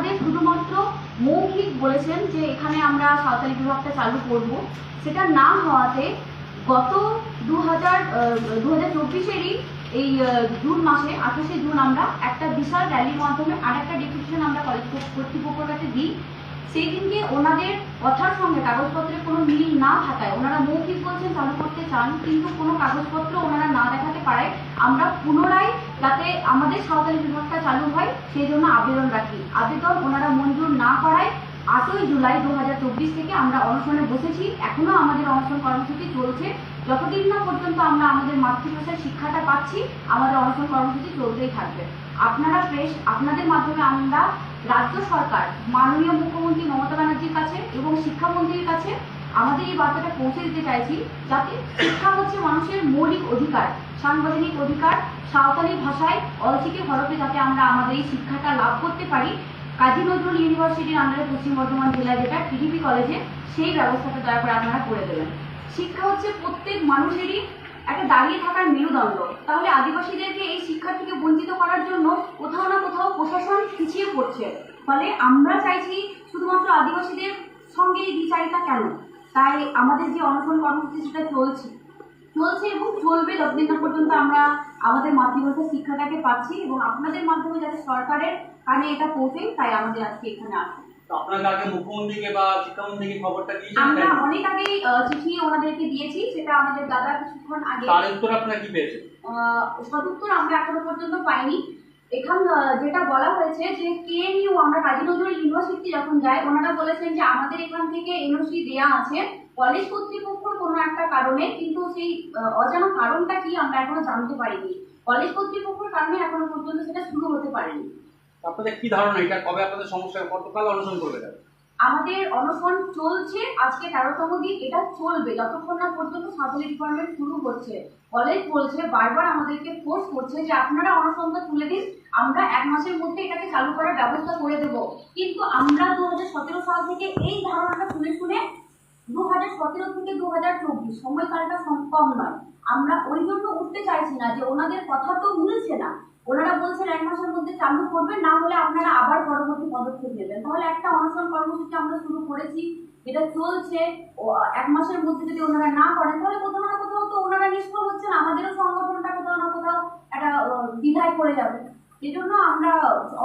আমাদের শুধুমাত্র মৌখিক বলেছেন যে এখানে আমরা সাঁওতালি বিভাগটা চালু করব। সেটা না হওয়াতে গত দু হাজার দু হাজার চব্বিশেরই এই জুন মাসে, আঠাশে জুন আমরা একটা বিশাল র্যালির মাধ্যমে আর একটা ডেপুটেশন আমরা কলেজ কর্তৃপক্ষের কাছে দিই। সেই দিনকে ওনাদের কথার সঙ্গে কাগজপত্রের কোনো মিল না থাকায় ওনারা মৌখিক বলছেন চালু করতে চান, কিন্তু কোনো কাগজপত্র ওনারা না দেখাতে পারায় আমরা পুনরায় যাতে আমাদের সাঁওতালি বিভাগটা চালু হয়, সেই জন্য আবেদন রাখি। আবেদন ওনারা মঞ্জুর না করায় আটই জুলাই দু থেকে আমরা অনশনে বসেছি। এখনও আমাদের অনশন কর্মসূচি চলছে। যতদিন না পর্যন্ত আমরা আমাদের মাতৃভাষার শিক্ষাটা পাচ্ছি, আমাদের অনশন কর্মসূচি চলতেই থাকবে। আপনারা প্রেস আপনাদের মাধ্যমে আমরা রাজ্য সরকার, মাননীয় মুখ্যমন্ত্রী মমতা ব্যানার্জির কাছে এবং শিক্ষামন্ত্রীর কাছে আমাদের এই বার্তাটা পৌঁছে দিতে চাইছি যাতে শিক্ষা হচ্ছে মানুষের মৌলিক অধিকার সাংবিধানিক অধিকার, সাঁওতালি ভাষায় অলচিকি হরফে যাতে আমরা আমাদের এই শিক্ষাটা লাভ করতে পারি। কাজী নজরুল ইউনিভার্সিটির আন্ডারে পশ্চিম বর্ধমান জেলায় যেটা টিডিপি কলেজে সেই ব্যবস্থাটা দয়া করে আপনারা করে দেবেন। শিক্ষা হচ্ছে প্রত্যেক মানুষেরই একটা দাঁড়িয়ে থাকার মেরুদণ্ড। তাহলে আদিবাসীদেরকে এই শিক্ষা থেকে বঞ্চিত করার জন্য কোথাও না কোথাও প্রশাসন পিছিয়ে পড়ছে। ফলে আমরা চাইছি শুধুমাত্র আদিবাসীদের সঙ্গে এই বিচারিতা কেন? তাই আমাদের যে অনশন কর্মসূচি সেটা চলছে। চলছে এবং চলবে যতদিন না পর্যন্ত আমরা আমাদের মাতৃভাষা শিক্ষাটাকে পাচ্ছি এবং আপনাদের মাধ্যমে যাতে সরকারের কানে এটা পৌঁছে তাই আমাদের আজকে এখানে আসা। তো আপনাকে আগে মুখ্যমন্ত্রীকে বা শিক্ষামন্ত্রীকে খবরটা দিয়েছেন আমরা অনেক আগেই আহ, চিঠি ওনাদেরকে দিয়েছি সেটা আমাদের দাদা কিছুক্ষণ আগে তার উত্তর আপনারা কি পেয়েছেন? আহ, সদুত্তর আমরা এখনও পর্যন্ত পাইনি। এখান যেটা বলা হয়েছে যে কে কেএনইউ আমরা কাজী নজরুল ইউনিভার্সিটি যখন যাই, ওনারা বলেছেন যে আমাদের এখান থেকে এনওসি দেয়া আছে। কলেজ কর্তৃপক্ষর কোনো একটা কারণে, কিন্তু সেই অজানা কারণটা কি আমরা এখনও জানতে পারিনি। কলেজ কর্তৃপক্ষের কারণে এখনও পর্যন্ত সেটা শুরু হতে পারেনি। আপনাদের কি ধারণা? এটা কবে আপনাদের সমস্যা কতকাল অনশন করবে? আমাদের অনশন চলছে, আজকে তেরোতম দিন, এটা চলবে। যতক্ষণ না পর্যন্ত সাঁতালি ডিপার্টমেন্ট শুরু করছে। কলেজ বলছে, বারবার আমাদেরকে ফোর্স করছে যে আপনারা অনশনটা তুলে দিন, আমরা এক মাসের মধ্যে এটাকে চালু করার ব্যবস্থা করে দেব। কিন্তু আমরা দু সতেরো সাল থেকে এই ধারণাটা শুনে শুনে দু হাজার সতেরো থেকে দু হাজার চব্বিশ। সময়কালটা সম- কম নয়। আমরা ওই জন্য উঠতে চাইছি না যে ওনাদের কথা তো মিলছে না। ওনারা বলছেন এক মাসের মধ্যে চালু করবেন, না হলে আপনারা আবার পরবর্তী পদক্ষেপ নেবেন। তাহলে একটা অনশন কর্মসূচি আমরা শুরু করেছি এটা চলছে। ও, এক মাসের মধ্যে যদি ওনারা না করেন, তাহলে কোথাও না কোথাও তো ওনারা নিষ্ফল হচ্ছেন। আমাদেরও সংগঠনটা কোথাও না কোথাও একটা দ্বিধায় পড়ে যাবে। এই জন্য আমরা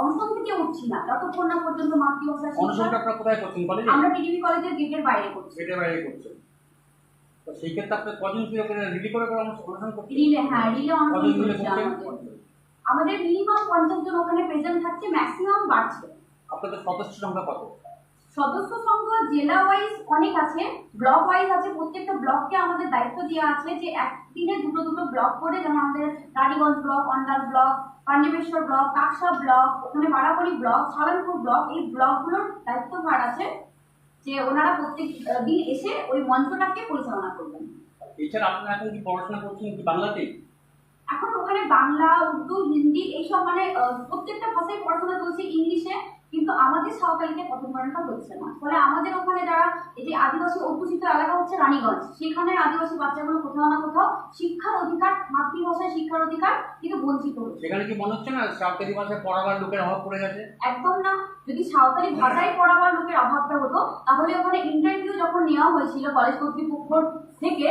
অনশন থেকে উঠছি না যতক্ষণ না পর্যন্ত মাতৃভাষা অনশনটা আপনারা কোথায় করছেন? কলেজে? আমরা পিডিবি কলেজের গেটের বাইরে করছি। গেটের বাইরে করছেন। তো সেই ক্ষেত্রে আপনি কজন কি করে রিলি করে করে অনশন করছেন? রিলে হ্যাঁ রিলে অনশন আমাদের। আমাদের মিনিমাম পঞ্চাশ জন ওখানে প্রেজেন্ট থাকছে ম্যাক্সিমাম বাড়ছে। আপনাদের সদস্য সংখ্যা কত? সদস্য সংঘ জেলা ওয়াইজ অনেক আছে ব্লক ওয়াইজ আছে প্রত্যেকটা ব্লককে আমাদের দায়িত্ব দেওয়া আছে যে একদিনে দুটো দুটো ব্লক করে যেমন আমাদের Raniganj block Andal block Pandabeswar block Kaksa block ওখানে বাড়াবাড়ি ব্লক সালানপুর ব্লক এই ব্লকগুলোর দায়িত্বভার আছে যে ওনারা প্রত্যেক দিন এসে ওই মঞ্চটাকে পরিচালনা করবেন। এছাড়া আপনারা এখন কি পড়াশোনা করছেন কি বাংলাতেই এখন ওখানে বাংলা উর্দু হিন্দি এইসব মানে প্রত্যেকটা ভাষায় পড়াশোনা চলছে ইংলিশে। কিন্তু আমাদের সাঁওতালিতে পড়াটা হচ্ছে না। ফলে আমাদের ওখানে যারা এই যে আদিবাসী অধ্যুষিত এলাকা হচ্ছে রানীগঞ্জ সেখানে আদিবাসী বাচ্চাগুলো কোথাও না কোথাও শিক্ষার অধিকার মাতৃভাষায় শিক্ষার অধিকার থেকে বঞ্চিত হচ্ছে। সেখানে কি মনে হচ্ছে না সাঁওতালি ভাষায় পড়াবার লোকের অভাব পড়ে গেছে? একদম না। যদি সাঁওতালি ভাষায় পড়াবার লোকের অভাবটা হতো তাহলে ওখানে ইন্টারভিউ যখন নেওয়া হয়েছিল কলেজ কর্তৃপক্ষ থেকে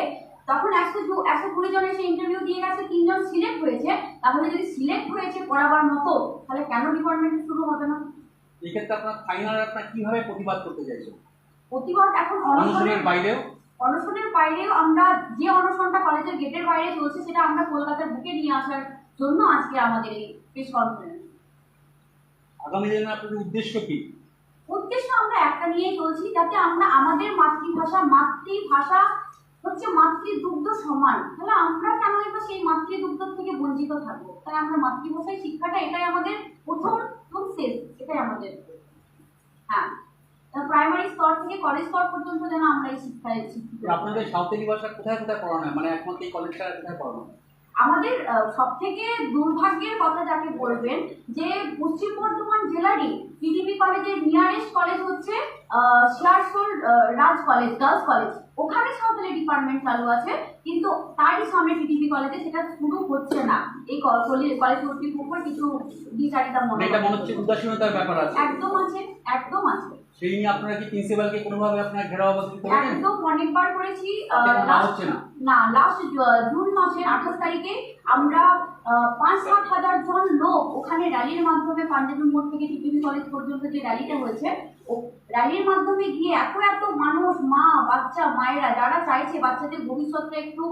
তখন একশো একশো কুড়ি জনের সে ইন্টারভিউ দিয়ে গেছে তিনজন সিলেক্ট হয়েছে। তাহলে যদি সিলেক্ট হয়েছে পড়াবার মতো তাহলে কেন ডিপার্টমেন্ট শুরু হবে না? এক্ষেত্রে আপনার ফাইনাল আপনার কীভাবে প্রতিবাদ করতে চাইছেন? প্রতিবাদ এখন অনশনের বাইরেও? অনশনের বাইরেও আমরা যে অনশনটা কলেজের গেটের বাইরে চলছে সেটা আমরা কলকাতার বুকে নিয়ে আসার জন্য আজকে আমাদের এই প্রেস কনফারেন্স আগামী দিনে আপনাদের উদ্দেশ্য কি? উদ্দেশ্য আমরা একটা নিয়েই চলছি যাতে আমরা আমাদের মাতৃভাষা মাতৃভাষা হচ্ছে মাতৃদুগ্ধ সমান তাহলে আমরা এবার সেই মাতৃদুগ্ধ থেকে বঞ্চিত থাকব। তাই আমরা মাতৃভাষায় শিক্ষাটা এটাই আমাদের প্রথম এবং শেষ, এটাই আমাদের হ্যাঁ। প্রাইমারি স্তর থেকে কলেজ স্তর পর্যন্ত যেন আমরা এই শিক্ষায় শিক্ষিত আপনাদের সাঁওতালি ভাষা কোথায় কোথায় পড়ানো হয়? মানে একমাত্র এই কলেজটা কোথায় পড়ানো হয়? আমাদের সব থেকে দুর্ভাগ্যের কথা যাকে বলবেন যে পশ্চিম বর্ধমান জেলারই পিডিপি কলেজের নিয়ারেস্ট কলেজ হচ্ছে Searsole Raj college girls college ওখানে সাঁওতালি ডিপার্টমেন্ট চালু আছে কিন্তু তারই সামনে টিটিপি কলেজে সেটা শুরু হচ্ছে না। এই কল- কলি- কলেজ কর্তৃপক্ষ কিছু বিচারিতা মনে মনে হচ্ছে উদাসীনতার ব্যাপার আছে। একদম আছে একদম আছে। সেই নিয়ে আপনারা কি প্রিন্সিপালকে কোনোভাবে আপনারা করেছেন? একদম অনেকবার করেছি হচ্ছে না? না লাস্ট জুন মাসের আঠাশ তারিখে আমরা পাঁচ সাত হাজার জন লোক ওখানে র্যালির মাধ্যমে পাঞ্জাবি মোড় থেকে টিটিভি কলেজ পর্যন্ত যে র্যালিটা হয়েছে ও র্যালির মাধ্যমে গিয়ে এত এত মানুষ মা বাচ্চা মায়েরা যারা চাইছে বাচ্চাদের ভবিষ্যৎটা একটু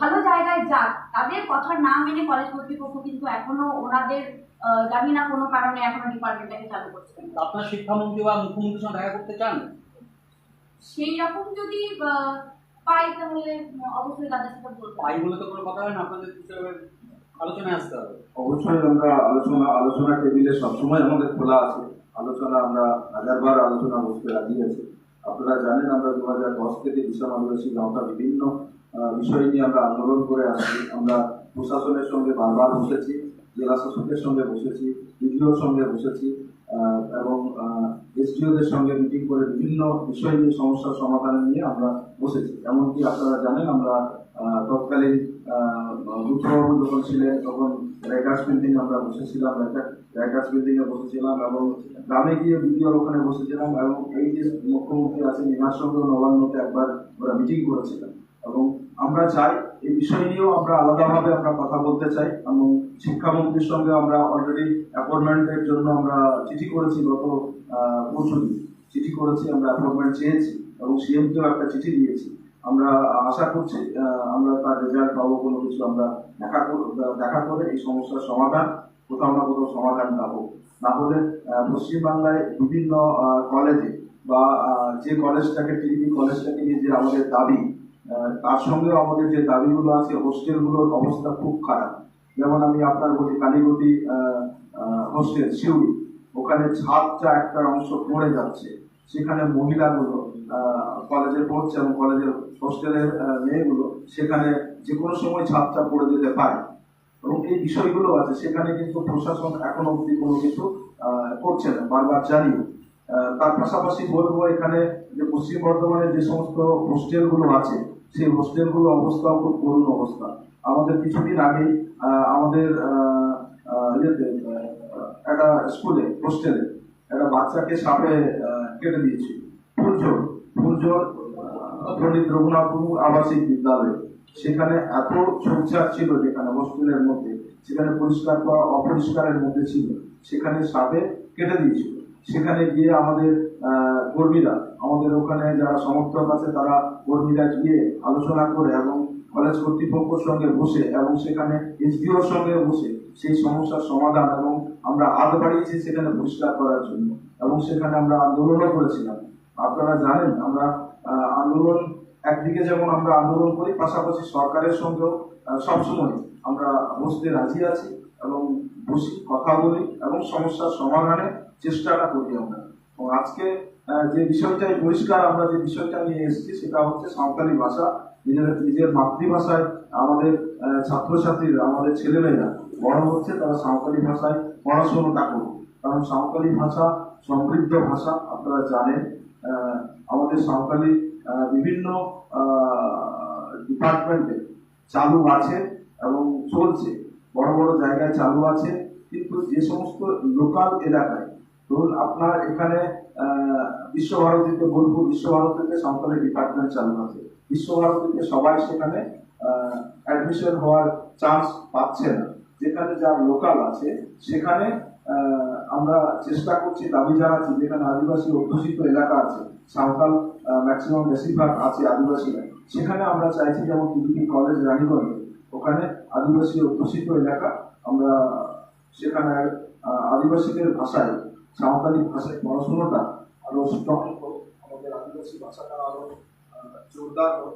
ভালো জায়গায় যাক। তাদের কথা না মেনে কলেজ কর্তৃপক্ষ কিন্তু এখনও ওনাদের জানি না কোনো কারণে এখনও ডিপার্টমেন্টটাকে চালু করছে আপনার শিক্ষামন্ত্রী বা মুখ্যমন্ত্রীর সঙ্গে দেখা করতে চান? সেই রকম যদি আহ, পাই তাহলে অবশ্যই তাদের সাথে বলব। পাই বলে তো কোনো কথা হয় না আপনাদের আলোচনায় আসতে হবে। অবশ্যই আমরা আলোচনা আলোচনা টেবিলে সবসময় আমাদের খোলা আছে। আলোচনা আমরা হাজারবার আলোচনা বসতে রাজি আছি। আপনারা জানেন আমরা দু হাজার দশ থেকে বিশাল আদিবাসী গাঁওটা বিভিন্ন বিষয় নিয়ে আমরা আন্দোলন করে আসছি। আমরা প্রশাসনের সঙ্গে বারবার বসেছি, জেলা শাসকের সঙ্গে বসেছি বিডিওর সঙ্গে বসেছি। এবং এসডিওদের সঙ্গে মিটিং করে বিভিন্ন বিষয় নিয়ে সমস্যার সমাধান নিয়ে আমরা বসেছি। এমনকি আপনারা জানেন, আমরা তৎকালীন বুদ্ধবাবু যখন ছিলেন তখন রাইটার্স বিল্ডিং আমরা বসেছিলাম রাইটার্স বিল্ডিং এ বসেছিলাম এবং গ্রামে গিয়ে বিডিওর ওখানে বসেছিলাম এবং এই যে মুখ্যমন্ত্রী আছেন এনার সঙ্গেও নবান্নতে একবার ওরা মিটিং করেছিলাম এবং আমরা চাই এই বিষয় নিয়েও আমরা আলাদাভাবে আমরা কথা বলতে চাই এবং শিক্ষামন্ত্রীর সঙ্গে আমরা অলরেডি অ্যাপয়েন্টমেন্টের জন্য আমরা চিঠি করেছি গত পরশু চিঠি করেছি, আমরা অ্যাপয়েন্টমেন্ট চেয়েছি এবং সিএমকেও একটা চিঠি দিয়েছি। আমরা আশা করছি আমরা তার রেজাল্ট পাবো কোনো কিছু আমরা দেখা দেখা করে এই সমস্যার সমাধান, কোথাও না কোথাও সমাধান পাবো। না হলে পশ্চিমবাংলায় বিভিন্ন কলেজে বা যে কলেজটাকে টিভি কলেজটাকে নিয়ে যে আমাদের দাবি তার সঙ্গেও আমাদের যে দাবিগুলো আছে, হোস্টেলগুলোর অবস্থা খুব খারাপ। যেমন আমি আপনার বলি, কালীগতি হোস্টেল শিউড়ি ওখানে ছাদটা একটা অংশ পড়ে যাচ্ছে। সেখানে মহিলাগুলো কলেজে পড়ছে এবং কলেজের হোস্টেলের মেয়েগুলো সেখানে যে কোনো সময় ছাদটা পড়ে যেতে পারে। এবং এই বিষয়গুলো আছে, সেখানে কিন্তু প্রশাসন এখন অবধি কোনো কিছু করছে না, বারবার জানি তার পাশাপাশি বলব এখানে যে পশ্চিম বর্ধমানে যে সমস্ত হোস্টেলগুলো আছে সেই হোস্টেলগুলো অবস্থা খুব করুণ অবস্থা। আমাদের কিছুদিন আগে আমাদের একটা স্কুলে হোস্টেলে একটা বাচ্চাকে সাপে কেটে দিয়েছিল। ফুলজোর ফুলজোর আহ, পণ্ডিত রঘুনাথ আবাসিক বিদ্যালয়। সেখানে এত সংসার ছিল যেখানে হোস্টেলের মধ্যে সেখানে পরিষ্কার করা অপরিষ্কারের মধ্যে ছিল। সেখানে সাপে কেটে দিয়েছিল। সেখানে গিয়ে আমাদের কর্মীরা। আমাদের ওখানে যারা সমর্থক আছে, তারা কর্মীরা গিয়ে আলোচনা করে এবং কলেজ কর্তৃপক্ষের সঙ্গে বসে এবং সেখানে এসডিওর সঙ্গে বসে সেই সমস্যার সমাধান এবং আমরা হাত বাড়িয়েছি সেখানে পরিষ্কার করার জন্য এবং সেখানে আমরা আন্দোলনও করেছিলাম। আপনারা জানেন, আমরা আন্দোলন, একদিকে যেমন আমরা আন্দোলন করি, পাশাপাশি সরকারের সঙ্গেও সবসময় আমরা বসতে রাজি আছি এবং বসি, কথা বলি এবং সমস্যার সমাধানের চেষ্টাটা করি আমরা। আজকে যে বিষয়টাই পরিষ্কার আমরা যে বিষয়টা নিয়ে এসেছি, সেটা হচ্ছে সাঁওতালি ভাষা। নিজের নিজের মাতৃভাষায় আমাদের ছাত্রছাত্রীরা, আমাদের ছেলেমেয়েরা বড় হচ্ছে তারা সাঁওতালি ভাষায় পড়াশোনাটা করুক। কারণ সাঁওতালি ভাষা সমৃদ্ধ ভাষা, আপনারা জানেন। আমাদের সাঁওতালি বিভিন্ন ডিপার্টমেন্টে চালু আছে এবং চলছে। বড় বড় জায়গায় চালু আছে। কিন্তু যে সমস্ত লোকাল এলাকায়, ধরুন আপনার এখানে বিশ্বভারতীতে বোলপুর বিশ্বভারতীতে সাঁওতালি ডিপার্টমেন্ট চালু আছে বিশ্বভারতীতে সবাই সেখানে অ্যাডমিশন হওয়ার চান্স পাচ্ছে না। যেখানে যা লোকাল আছে, সেখানে আমরা চেষ্টা করছি, দাবি জানাচ্ছি, যেখানে আদিবাসী অধ্যুষিত এলাকা আছে, সাঁওতাল ম্যাক্সিমাম বেশিরভাগ আছে আদিবাসীরা। সেখানে আমরা চাইছি যেমন টিডিপি কলেজ রানীগঞ্জে, ওখানে আদিবাসী অধ্যুষিত এলাকা আমরা সেখানে আদিবাসীদের ভাষায় সাঁওতালি ভাষায় পড়াশোনাটা আরও স্ট্রং হোক। আমাদের আদিবাসী ভাষাটা আরও আহ, জোরদার হোক।